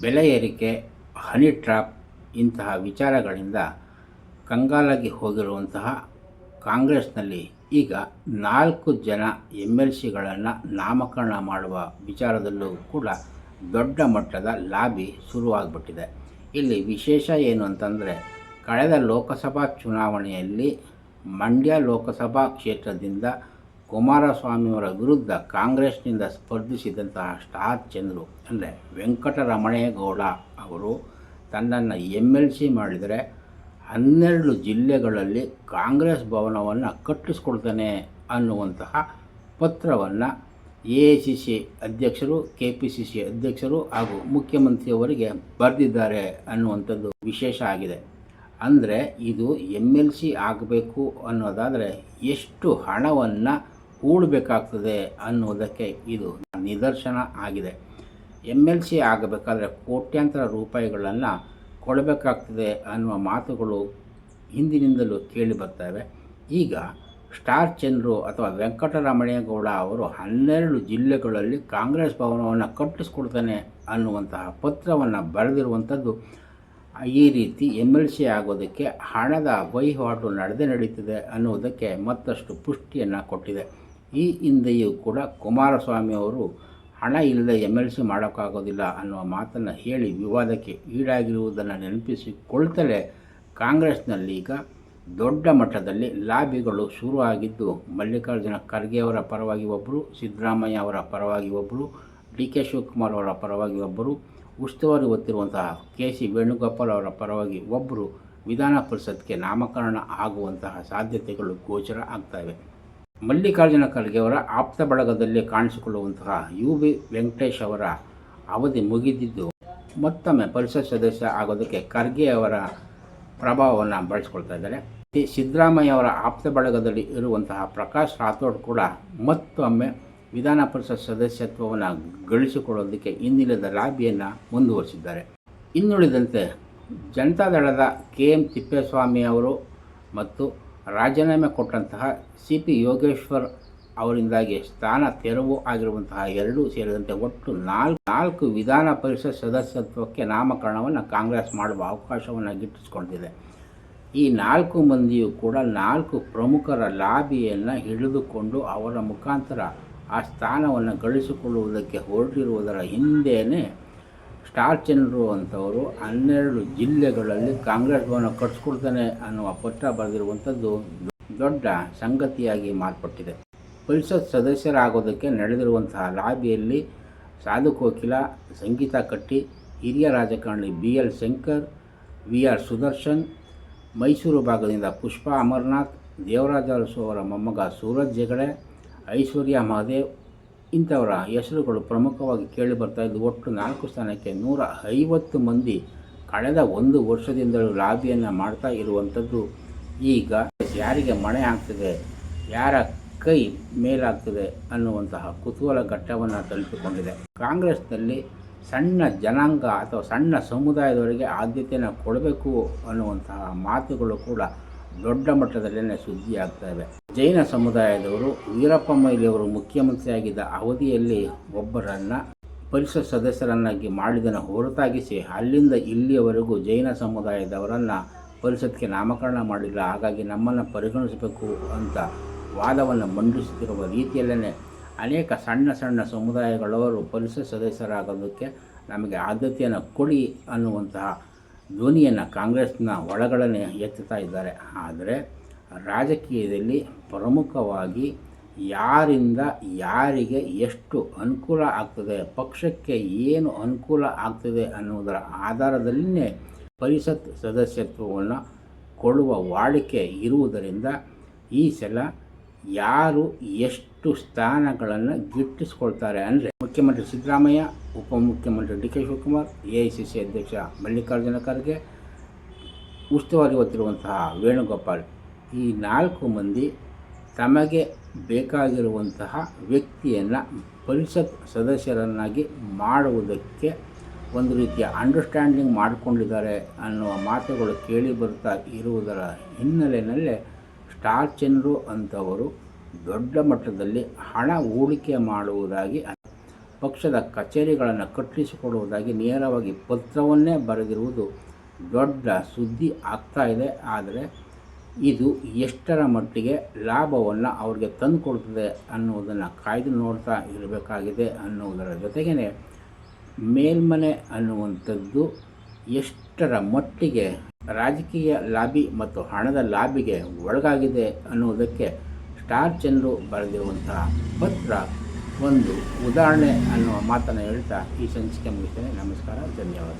ಬೆಲೆ ಏರಿಕೆ honey trap ಇಂತಹ ವಿಚಾರಗಳಿಂದ ಕಂಗಾಲಾಗಿ ಹೋಗಿರುವಂತಹ ಕಾಂಗ್ರೆಸ್ನಲ್ಲಿ ಈಗ ನಾಲ್ಕು ಜನ ಎಂ ಎಲ್ ಸಿಗಳನ್ನು ನಾಮಕರಣ ಮಾಡುವ ವಿಚಾರದಲ್ಲೂ ಕೂಡ ದೊಡ್ಡ ಮಟ್ಟದ ಲಾಬಿ ಶುರುವಾಗ್ಬಿಟ್ಟಿದೆ. ಇಲ್ಲಿ ವಿಶೇಷ ಏನು ಅಂತಂದರೆ, ಕಳೆದ ಲೋಕಸಭಾ ಚುನಾವಣೆಯಲ್ಲಿ ಮಂಡ್ಯ ಲೋಕಸಭಾ ಕ್ಷೇತ್ರದಿಂದ ಕುಮಾರಸ್ವಾಮಿಯವರ ವಿರುದ್ಧ ಕಾಂಗ್ರೆಸ್ನಿಂದ ಸ್ಪರ್ಧಿಸಿದಂತಹ ಸ್ಟಾರ್ ಚಂದ್ರು ಅಂದರೆ ವೆಂಕಟರಮಣೇಗೌಡ ಅವರು ತನ್ನನ್ನು ಎಂ ಎಲ್ ಸಿ ಮಾಡಿದರೆ ಹನ್ನೆರಡು ಜಿಲ್ಲೆಗಳಲ್ಲಿ ಕಾಂಗ್ರೆಸ್ ಭವನವನ್ನು ಕಟ್ಟಿಸ್ಕೊಳ್ತಾನೆ ಅನ್ನುವಂತಹ ಪತ್ರವನ್ನು ಎ ಐ ಸಿ ಸಿ ಅಧ್ಯಕ್ಷರು, ಕೆ ಪಿ ಸಿ ಸಿ ಅಧ್ಯಕ್ಷರು ಹಾಗೂ ಮುಖ್ಯಮಂತ್ರಿಯವರಿಗೆ ಬರೆದಿದ್ದಾರೆ ಅನ್ನುವಂಥದ್ದು ವಿಶೇಷ ಆಗಿದೆ. ಅಂದರೆ ಇದು ಎಂ ಎಲ್ ಸಿ ಆಗಬೇಕು ಅನ್ನೋದಾದರೆ ಎಷ್ಟು ಹಣವನ್ನು ಹೂಡಬೇಕಾಗ್ತದೆ ಅನ್ನುವುದಕ್ಕೆ ಇದು ನಿದರ್ಶನ ಆಗಿದೆ. ಎಂ ಎಲ್ ಸಿ ಆಗಬೇಕಾದ್ರೆ ಕೋಟ್ಯಾಂತರ ರೂಪಾಯಿಗಳನ್ನು ಕೊಡಬೇಕಾಗ್ತದೆ ಅನ್ನುವ ಮಾತುಗಳು ಹಿಂದಿನಿಂದಲೂ ಕೇಳಿ ಬರ್ತವೆ. ಈಗ ಸ್ಟಾರ್ ಚಂದ್ರು ಅಥವಾ ವೆಂಕಟರಮಣೇಗೌಡ ಅವರು ಹನ್ನೆರಡು ಜಿಲ್ಲೆಗಳಲ್ಲಿ ಕಾಂಗ್ರೆಸ್ ಭವನವನ್ನು ಕಟ್ಟಿಸ್ಕೊಡ್ತಾನೆ ಅನ್ನುವಂತಹ ಪತ್ರವನ್ನು ಬರೆದಿರುವಂಥದ್ದು ಈ ರೀತಿ ಎಂ ಎಲ್ ಸಿ ಆಗೋದಕ್ಕೆ ಹಣದ ವಹಿವಾಟು ನಡೆದೇ ನಡೀತಿದೆ ಅನ್ನುವುದಕ್ಕೆ ಮತ್ತಷ್ಟು ಪುಷ್ಟಿಯನ್ನು ಕೊಟ್ಟಿದೆ. ಈ ಹಿಂದೆಯೂ ಕೂಡ ಕುಮಾರಸ್ವಾಮಿ ಅವರು ಹಣ ಇಲ್ಲದೆ ಎಂ ಎಲ್ ಸಿ ಮಾಡೋಕ್ಕಾಗೋದಿಲ್ಲ ಅನ್ನುವ ಮಾತನ್ನು ಹೇಳಿ ವಿವಾದಕ್ಕೆ ಈಡಾಗಿರುವುದನ್ನು ನೆನಪಿಸಿಕೊಳ್ತಲೇ ಕಾಂಗ್ರೆಸ್ನಲ್ಲಿ ಈಗ ದೊಡ್ಡ ಮಟ್ಟದಲ್ಲಿ ಲಾಬಿಗಳು ಶುರುವಾಗಿದ್ದು ಮಲ್ಲಿಕಾರ್ಜುನ ಖರ್ಗೆ ಅವರ ಪರವಾಗಿ ಒಬ್ಬರು ಸಿದ್ದರಾಮಯ್ಯ ಅವರ ಪರವಾಗಿ ಒಬ್ಬರು ಡಿ ಕೆ ಶಿವಕುಮಾರ್ ಅವರ ಪರವಾಗಿ ಒಬ್ಬರು ಉಸ್ತುವಾರಿ ಹೊತ್ತಿರುವಂತಹ ಕೆ ಸಿ ವೇಣುಗೋಪಾಲ್ ಅವರ ಪರವಾಗಿ ಒಬ್ಬರು ವಿಧಾನ ಪರಿಷತ್ಗೆ ನಾಮಕರಣ ಆಗುವಂತಹ ಸಾಧ್ಯತೆಗಳು ಗೋಚರ ಆಗ್ತವೆ ಮಲ್ಲಿಕಾರ್ಜುನ ಖರ್ಗೆ ಅವರ ಆಪ್ತ ಬಳಗದಲ್ಲಿ ಕಾಣಿಸಿಕೊಳ್ಳುವಂತಹ ಯು ಬಿ ವೆಂಕಟೇಶ್ ಅವರ ಅವಧಿ ಮುಗಿದಿದ್ದು, ಮತ್ತೊಮ್ಮೆ ಪರಿಸರ ಸದಸ್ಯ ಆಗೋದಕ್ಕೆ ಖರ್ಗೆ ಅವರ ಪ್ರಭಾವವನ್ನು ಬಳಸ್ಕೊಳ್ತಾ ಇದ್ದಾರೆ. ಸಿದ್ದರಾಮಯ್ಯ ಅವರ ಆಪ್ತ ಬಳಗದಲ್ಲಿ ಇರುವಂತಹ ಪ್ರಕಾಶ್ ರಾಥೋಡ್ ಕೂಡ ಮತ್ತೊಮ್ಮೆ ವಿಧಾನ ಪರಿಷತ್ ಸದಸ್ಯತ್ವವನ್ನು ಗಳಿಸಿಕೊಳ್ಳೋದಕ್ಕೆ ಇನ್ನಿಲ್ಲದ ಲಾಬಿಯನ್ನು ಮುಂದುವರಿಸಿದ್ದಾರೆ. ಇನ್ನುಳಿದಂತೆ ಜನತಾದಳದ ಕೆ. ಎಂ. ತಿಪ್ಪೇಸ್ವಾಮಿ ಅವರು ಮತ್ತು ರಾಜೀನಾಮೆ ಕೊಟ್ಟಂತಹ ಸಿ ಪಿ ಯೋಗೇಶ್ವರ್ ಅವರಿಂದಾಗಿ ಸ್ಥಾನ ತೆರವು ಆಗಿರುವಂತಹ ಎರಡು ಸೇರಿದಂತೆ ಒಟ್ಟು ನಾಲ್ಕು ನಾಲ್ಕು ವಿಧಾನ ಪರಿಷತ್ ಸದಸ್ಯತ್ವಕ್ಕೆ ನಾಮಕರಣವನ್ನು ಕಾಂಗ್ರೆಸ್ ಮಾಡುವ ಅವಕಾಶವನ್ನು ಗಿಟ್ಟಿಸ್ಕೊಂಡಿದೆ. ಈ ನಾಲ್ಕು ಮಂದಿಯೂ ಕೂಡ ನಾಲ್ಕು ಪ್ರಮುಖರ ಲಾಬಿಯನ್ನು ಹಿಡಿದುಕೊಂಡು ಅವರ ಮುಖಾಂತರ ಆ ಸ್ಥಾನವನ್ನು ಗಳಿಸಿಕೊಳ್ಳುವುದಕ್ಕೆ ಹೊರಟಿರುವುದರ ಹಿಂದೆಯೇ ಸ್ಟಾರ್ ಚಂದ್ರು ಅಂಥವರು ಹನ್ನೆರಡು ಜಿಲ್ಲೆಗಳಲ್ಲಿ ಕಾಂಗ್ರೆಸ್ ಭವನ ಕಟ್ಸ್ಕೊಡ್ತಾನೆ ಅನ್ನುವ ಪತ್ರ ಬರೆದಿರುವಂಥದ್ದು ದೊಡ್ಡ ಸಂಗತಿಯಾಗಿ ಮಾರ್ಪಟ್ಟಿದೆ. ಪರಿಷತ್ ಸದಸ್ಯರಾಗೋದಕ್ಕೆ ನಡೆದಿರುವಂತಹ ಲಾಬಿಯಲ್ಲಿ ಸಾಧು ಕೋಕಿಲ ಸಂಗೀತಾ ಕಟ್ಟಿ, ಹಿರಿಯ ರಾಜಕಾರಣಿ B L Shankar, V R Sudarshan, Mysuru ಭಾಗದಿಂದ ಪುಷ್ಪಾ ಅಮರನಾಥ್, ದೇವರಾಜ ಅರಸು ಅವರ ಮೊಮ್ಮಗ ಸೂರಜ್ ಜಗಡೆ ಐಶ್ವರ್ಯ ಮಹಾದೇವ್ ಇಂಥವರ ಹೆಸರುಗಳು ಪ್ರಮುಖವಾಗಿ ಕೇಳಿ ಬರ್ತಾ ಇದ್ದು, ಒಟ್ಟು ನಾಲ್ಕು ಸ್ಥಾನಕ್ಕೆ ನೂರ ಐವತ್ತು ಮಂದಿ ಕಳೆದ ಒಂದು ವರ್ಷದಿಂದಲೂ ಲಾಬಿಯನ್ನು ಮಾಡ್ತಾ ಇರುವಂಥದ್ದು. ಈಗ ಯಾರಿಗೆ ಮಣೆ ಆಗ್ತದೆ, ಯಾರ ಕೈ ಮೇಲಾಗ್ತದೆ ಅನ್ನುವಂತಹ ಕುತೂಹಲ ಘಟ್ಟವನ್ನು ತಲುಪಿಕೊಂಡಿದೆ. ಕಾಂಗ್ರೆಸ್ನಲ್ಲಿ ಸಣ್ಣ ಜನಾಂಗ ಅಥವಾ ಸಣ್ಣ ಸಮುದಾಯದವರಿಗೆ ಆದ್ಯತೆಯನ್ನು ಕೊಡಬೇಕು ಅನ್ನುವಂತಹ ಮಾತುಗಳು ಕೂಡ ದೊಡ್ಡ ಮಟ್ಟದಲ್ಲೇ ಸುದ್ದಿ ಆಗ್ತವೆ ಜೈನ ಸಮುದಾಯದವರು ವೀರಪ್ಪ ಮೊಯ್ಲಿಯವರು ಮುಖ್ಯಮಂತ್ರಿಯಾಗಿದ್ದ ಅವಧಿಯಲ್ಲಿ ಒಬ್ಬರನ್ನು, ಪರಿಷತ್ ಸದಸ್ಯರನ್ನಾಗಿ ಮಾಡಿದನ್ನು ಹೊರತಾಗಿಸಿ ಅಲ್ಲಿಂದ ಇಲ್ಲಿಯವರೆಗೂ ಜೈನ ಸಮುದಾಯದವರನ್ನು ಪರಿಷತ್ಗೆ ನಾಮಕರಣ ಮಾಡಿಲ್ಲ. ಹಾಗಾಗಿ ನಮ್ಮನ್ನು ಪರಿಗಣಿಸಬೇಕು ಅಂತ ವಾದವನ್ನು ಮಂಡಿಸುತ್ತಿರುವ ರೀತಿಯಲ್ಲೇ ಅನೇಕ ಸಣ್ಣ ಸಣ್ಣ ಸಮುದಾಯಗಳವರು ಪರಿಷತ್ ಸದಸ್ಯರಾಗೋದಕ್ಕೆ ನಮಗೆ ಆದ್ಯತೆಯನ್ನು ಕೊಡಿ ಅನ್ನುವಂತಹ ಧ್ವನಿಯನ್ನು ಕಾಂಗ್ರೆಸ್ನ ಒಳಗಡೆ ಎತ್ತುತ್ತಾ ಇದ್ದಾರೆ. ಆದರೆ ರಾಜಕೀಯದಲ್ಲಿ ಪ್ರಮುಖವಾಗಿ ಯಾರಿಂದ ಯಾರಿಗೆ ಎಷ್ಟು ಅನುಕೂಲ ಆಗ್ತದೆ, ಪಕ್ಷಕ್ಕೆ ಏನು ಅನುಕೂಲ ಆಗ್ತದೆ ಅನ್ನುವುದರ ಆಧಾರದಲ್ಲಿಯೇ ಪರಿಷತ್ ಸದಸ್ಯತ್ವವನ್ನು ಕೊಡುವ ವಾಡಿಕೆ ಇರುವುದರಿಂದ ಈ ಸಲ ಯಾರು ಎಷ್ಟು ಸ್ಥಾನಗಳನ್ನು ಗಿಟ್ಟಿಸ್ಕೊಳ್ತಾರೆ ಅಂದರೆ ಮುಖ್ಯಮಂತ್ರಿ ಸಿದ್ದರಾಮಯ್ಯ, ಉಪಮುಖ್ಯಮಂತ್ರಿ D K Shivakumar A I C C ಅಧ್ಯಕ್ಷ ಮಲ್ಲಿಕಾರ್ಜುನ ಖರ್ಗೆ ಉಸ್ತುವಾರಿ ಹೊತ್ತಿರುವಂತಹ ವೇಣುಗೋಪಾಲ್. ಈ ನಾಲ್ಕು ಮಂದಿ ತಮಗೆ ಬೇಕಾಗಿರುವಂತಹ ವ್ಯಕ್ತಿಯನ್ನು ಪರಿಷತ್ ಸದಸ್ಯರನ್ನಾಗಿ ಮಾಡುವುದಕ್ಕೆ ಒಂದು ರೀತಿಯ ಅಂಡರ್ಸ್ಟ್ಯಾಂಡಿಂಗ್ ಮಾಡಿಕೊಂಡಿದ್ದಾರೆ ಅನ್ನುವ ಮಾತುಗಳು ಕೇಳಿ ಬರ್ತಾ ಇರುವುದರ ಹಿನ್ನೆಲೆಯಲ್ಲೇ ಸ್ಟಾರ್ ಚಂದ್ರು ಅಂತವರು ದೊಡ್ಡ ಮಟ್ಟದಲ್ಲಿ ಹಣ ಹೂಡಿಕೆ ಮಾಡುವುದಾಗಿ ಪಕ್ಷದ ಕಚೇರಿಗಳನ್ನು ಕಟ್ಟಿಸಿಕೊಡುವುದಾಗಿ ನೇರವಾಗಿ ಪತ್ರವನ್ನೇ ಬರೆದಿರುವುದು ದೊಡ್ಡ ಸುದ್ದಿ ಆಗ್ತಾ ಇದೆ. ಆದರೆ ಇದು ಎಷ್ಟರ ಮಟ್ಟಿಗೆ ಲಾಭವನ್ನು ಅವ್ರಿಗೆ ತಂದುಕೊಡ್ತದೆ ಅನ್ನುವುದನ್ನು ಕಾಯ್ದು ನೋಡ್ತಾ ಇರಬೇಕಾಗಿದೆ ಅನ್ನುವುದರ ಜೊತೆಗೇ ಮೇಲ್ಮನೆ ಅನ್ನುವಂಥದ್ದು ಎಷ್ಟರ ಮಟ್ಟಿಗೆ ರಾಜಕೀಯ ಲಾಬಿ ಮತ್ತು ಹಣದ ಲಾಬಿಗೆ ಒಳಗಾಗಿದೆ ಅನ್ನುವುದಕ್ಕೆ ಸ್ಟಾರ್ ಚಂದ್ರು ಬರೆದಿರುವಂತಹ ಪತ್ರ ಒಂದು ಉದಾಹರಣೆ ಅನ್ನುವ ಮಾತನ್ನು ಹೇಳ್ತಾ ಈ ಸಂಚಿಕೆ ಮುಗಿಸ್ತೇನೆ. ನಮಸ್ಕಾರ ಧನ್ಯವಾದ